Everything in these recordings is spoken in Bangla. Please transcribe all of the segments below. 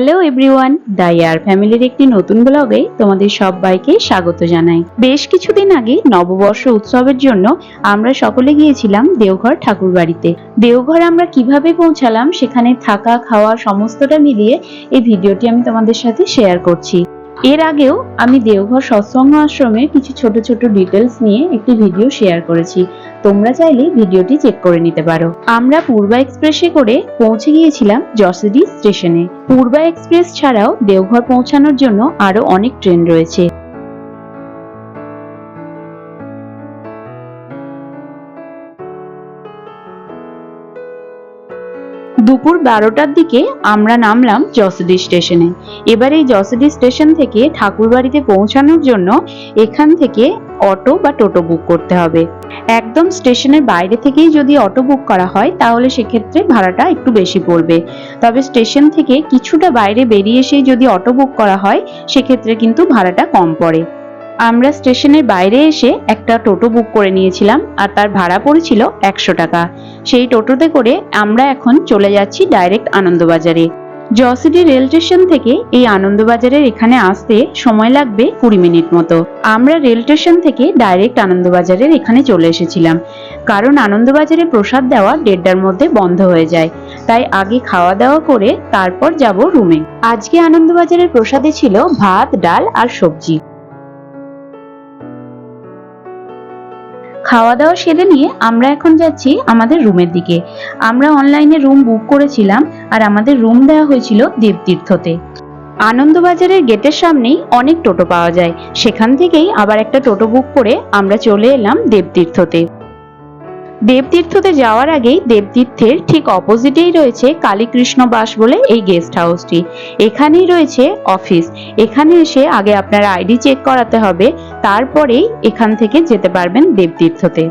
হ্যালো এভরিওয়ান ডাইয়ার ফ্যামিলির একটি নতুন ব্লগে তোমাদের সবাইকে স্বাগত জানাই। বেশ কিছুদিন আগে নববর্ষ উৎসবের জন্য আমরা সকলে গিয়েছিলাম দেওঘর ঠাকুর বাড়িতে দেওঘর আমরা কীভাবে পৌঁছালাম, সেখানে থাকা, খাওয়া, সমস্তটা মিলিয়ে এই ভিডিওটি আমি তোমাদের সাথে শেয়ার করছি। এর আগেও আমি দেওঘর সৎসঙ্গ আশ্রমে কিছু ছোট ছোট ডিটেলস নিয়ে একটি ভিডিও শেয়ার করেছি। তোমরা চাইলে ভিডিওটি চেক করে নিতে পারো। আমরা পূর্বা এক্সপ্রেসে করে পৌঁছে গিয়েছিলাম যশোদি স্টেশনে পূর্বা এক্সপ্রেস ছাড়াও দেওঘর পৌঁছানোর জন্য আরও অনেক ট্রেন রয়েছে। দুপুর বারোটার দিকে আমরা নামলাম যশোদি স্টেশনে। এবার এই যশোদি স্টেশন থেকে ঠাকুরবাড়িতে পৌঁছানোর জন্য এখান থেকে অটো বা টোটো বুক করতে হবে। একদম স্টেশনের বাইরে থেকেই যদি অটো বুক করা হয়, তাহলে সেক্ষেত্রে ভাড়াটা একটু বেশি পড়বে। তবে স্টেশন থেকে কিছুটা বাইরে বেরিয়ে এসেই যদি অটো বুক করা হয়, সেক্ষেত্রে কিন্তু ভাড়াটা কম পড়ে। আমরা স্টেশনের বাইরে এসে একটা টোটো বুক করে নিয়েছিলাম আর তার ভাড়া পড়েছিল একশো টাকা। সেই টোটোতে করে আমরা এখন চলে যাচ্ছি ডাইরেক্ট আনন্দবাজারে। জসিডি রেল স্টেশন থেকে এই আনন্দবাজারের এখানে আসতে সময় লাগবে কুড়ি মিনিট মতো। আমরা রেল স্টেশন থেকে ডাইরেক্ট আনন্দবাজারের এখানে চলে এসেছিলাম। কারণ আনন্দবাজারে প্রসাদ দেওয়া দেড়টার মধ্যে বন্ধ হয়ে যায়। তাই আগে খাওয়া দাওয়া করে তারপর যাব রুমে। আজকে আনন্দবাজারের প্রসাদে ছিল ভাত, ডাল আর সবজি। খাওয়া দাওয়া সেরে নিয়ে আমরা এখন যাচ্ছি আমাদের রুমের দিকে। আমরা অনলাইনে রুম বুক করেছিলাম আর আমাদের রুম দেওয়া হয়েছিল দেবতীর্থতে। আনন্দবাজারের গেটের সামনেই অনেক টোটো পাওয়া যায়। সেখান থেকেই আবার একটা টোটো বুক করে আমরা চলে এলাম দেবতীর্থতে। দেবতীর্থতে যাওয়ার আগেই দেবতীর্থের ঠিক অপোজিটেই রয়েছে কালীকৃষ্ণ বাস বলে এই গেস্ট হাউসটি। এখানেই রয়েছে অফিস। এখানে এসে আগে আপনার আইডি চেক করাতে হবে, তারপরেই এখান থেকে যেতে পারবেন দেবতীর্থতে।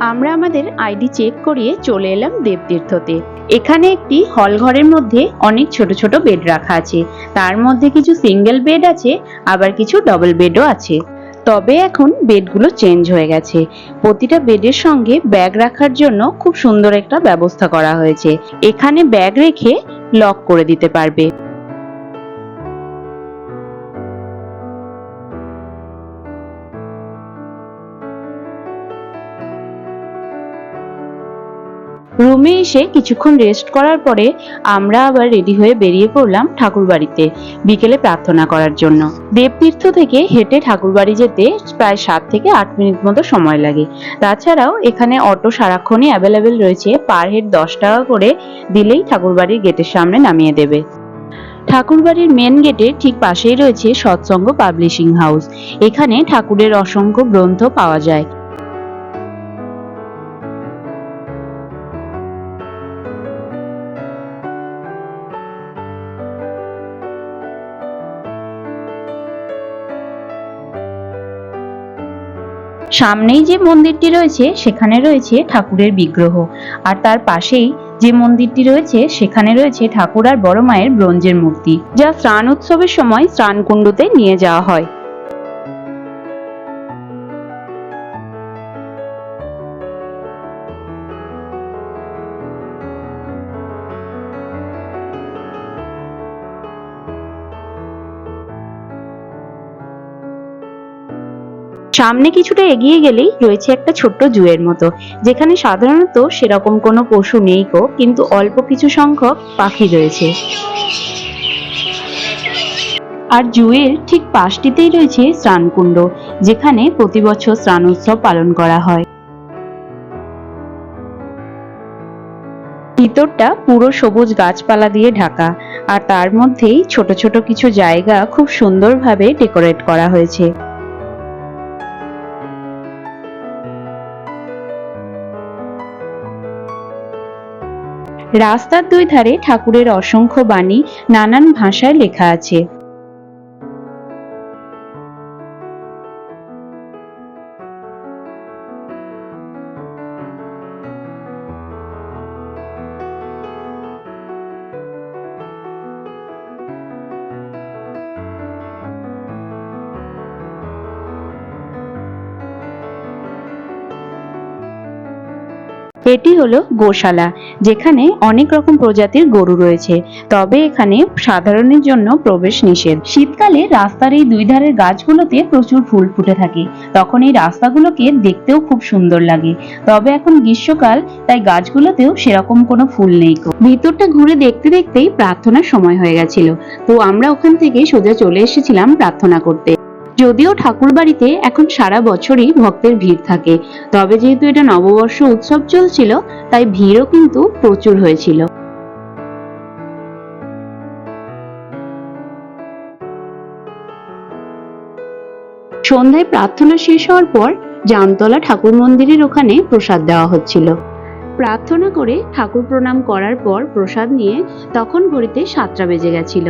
আমরা আমাদের আইডি চেক করিয়ে চলে এলাম দেবতীর্থতে। এখানে একটি হল ঘরের মধ্যে অনেক ছোট ছোট বেড রাখা আছে। তার মধ্যে কিছু সিঙ্গেল বেড আছে, আবার কিছু ডবল বেডও আছে। তবে এখন বেডগুলো চেঞ্জ হয়ে গেছে। প্রতিটা বেডের সঙ্গে ব্যাগ রাখার জন্য খুব সুন্দর একটা ব্যবস্থা করা হয়েছে। এখানে ব্যাগ রেখে লক করে দিতে পারবে। রুমে এসে কিছুক্ষণ রেস্ট করার পরে আমরা আবার রেডি হয়ে বেরিয়ে পড়লাম ঠাকুরবাড়িতে বিকেলে প্রার্থনা করার জন্য। দেবতীর্থ থেকে হেঁটে ঠাকুরবাড়ি যেতে প্রায় সাত থেকে আট মিনিট মতো সময় লাগে। তাছাড়াও এখানে অটো সারাক্ষণই অ্যাভেলেবেল রয়েছে। পার হেড দশ টাকা করে দিলেই ঠাকুরবাড়ির গেটের সামনে নামিয়ে দেবে। ঠাকুরবাড়ির মেন গেটের ঠিক পাশেই রয়েছে সৎসঙ্গ পাবলিশিং হাউস এখানে ঠাকুরের অসংখ্য গ্রন্থ পাওয়া যায়। সামনেই যে মন্দিরটি রয়েছে, সেখানে রয়েছে ঠাকুরের বিগ্রহ। আর তার পাশেই যে মন্দিরটি রয়েছে, সেখানে রয়েছে ঠাকুর আর বড় মায়ের ব্রোঞ্জের মূর্তি, যা স্নান উৎসবের সময় স্নানকুণ্ডতে নিয়ে যাওয়া হয়। সামনে কিছুটা এগিয়ে গেলেই রয়েছে একটা ছোট্ট জুয়ের মতো, যেখানে সাধারণত সেরকম কোনো পশু নেই কো কিন্তু অল্প কিছু সংখ্যক পাখি রয়েছে। আর জুয়ের ঠিক পাশটিতেই রয়েছে স্নানকুণ্ড, যেখানে প্রতি বছর স্নান উৎসব পালন করা হয়। ভিতরটা পুরো সবুজ গাছপালা দিয়ে ঢাকা, আর তার মধ্যেই ছোট ছোট কিছু জায়গা খুব সুন্দরভাবে ডেকোরেট করা হয়েছে। রাস্তার দুই ধারে ঠাকুরের অসংখ্য বাণী নানান ভাষায় লেখা আছে। এটি হলো গোশালা, যেখানে অনেক রকম প্রজাতির গরু রয়েছে। তবে এখানে সাধারণের জন্য প্রবেশ নিষেধ। শীতকালে রাস্তার এই দুই ধারের গাছগুলোতে প্রচুর ফুল ফুটে থাকে। তখন এই রাস্তাগুলোকে দেখতেও খুব সুন্দর লাগে। তবে এখন গ্রীষ্মকাল, তাই গাছগুলোতেও সেরকম কোনো ফুল নেই। ভিতরটা ঘুরে দেখতে দেখতেই প্রার্থনার সময় হয়ে গেছিল। তো আমরা ওখান থেকে সোজা চলে এসেছিলাম প্রার্থনা করতে। যদিও ঠাকুর বাড়িতে এখন সারা বছরই ভক্তের ভিড় থাকে। তবে যেহেতু এটা নববর্ষ উৎসব চলছিল, তাই ভিড়ও কিন্তু প্রচুর হয়েছিল। সন্ধ্যায় প্রার্থনা শেষ হওয়ার পর জামতলা ঠাকুর মন্দিরের ওখানে প্রসাদ দেওয়া হচ্ছিল। প্রার্থনা করে ঠাকুর প্রণাম করার পর প্রসাদ নিয়ে তখন ঘড়িতে সাতটা বেজে গেছিল।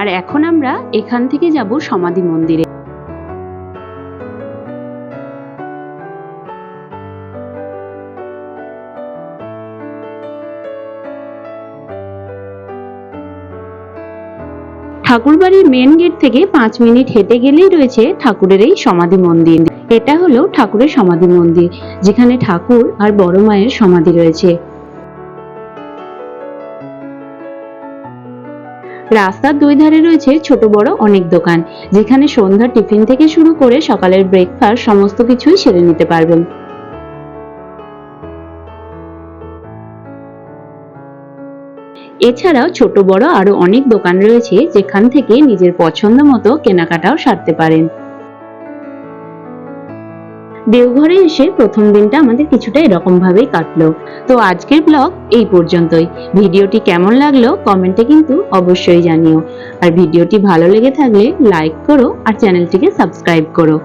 আর এখন আমরা এখান থেকে যাব সমাধি মন্দিরে। ঠাকুরবাড়ির মেন গেট থেকে পাঁচ মিনিট হেঁটে গেলেই রয়েছে ঠাকুরের এই সমাধি মন্দির। এটা হলো ঠাকুরের সমাধি মন্দির, যেখানে ঠাকুর আর বড় মায়ের সমাধি রয়েছে। রাস্তার দুই ধারে রয়েছে ছোট বড় অনেক দোকান, যেখানে সন্ধ্যার টিফিন থেকে শুরু করে সকালের ব্রেকফাস্ট সমস্ত কিছুই সেরে নিতে পারবেন। এছাড়াও ছোট, বড় আরও অনেক দোকান রয়েছে যেখান থেকে নিজের পছন্দ মতো কেনাকাটাও সারতে পারেন। দেওঘরে এসে প্রথম দিনটা আমাদের কিছুটা এরকম ভাবেই কাটলো। তো আজকের ব্লগ এই পর্যন্তই। ভিডিওটি কেমন লাগল কমেন্টে কিন্তু অবশ্যই জানিও। আর ভিডিওটি ভালো লেগে থাকলে লাইক করো আর চ্যানেলটিকে সাবস্ক্রাইব করো।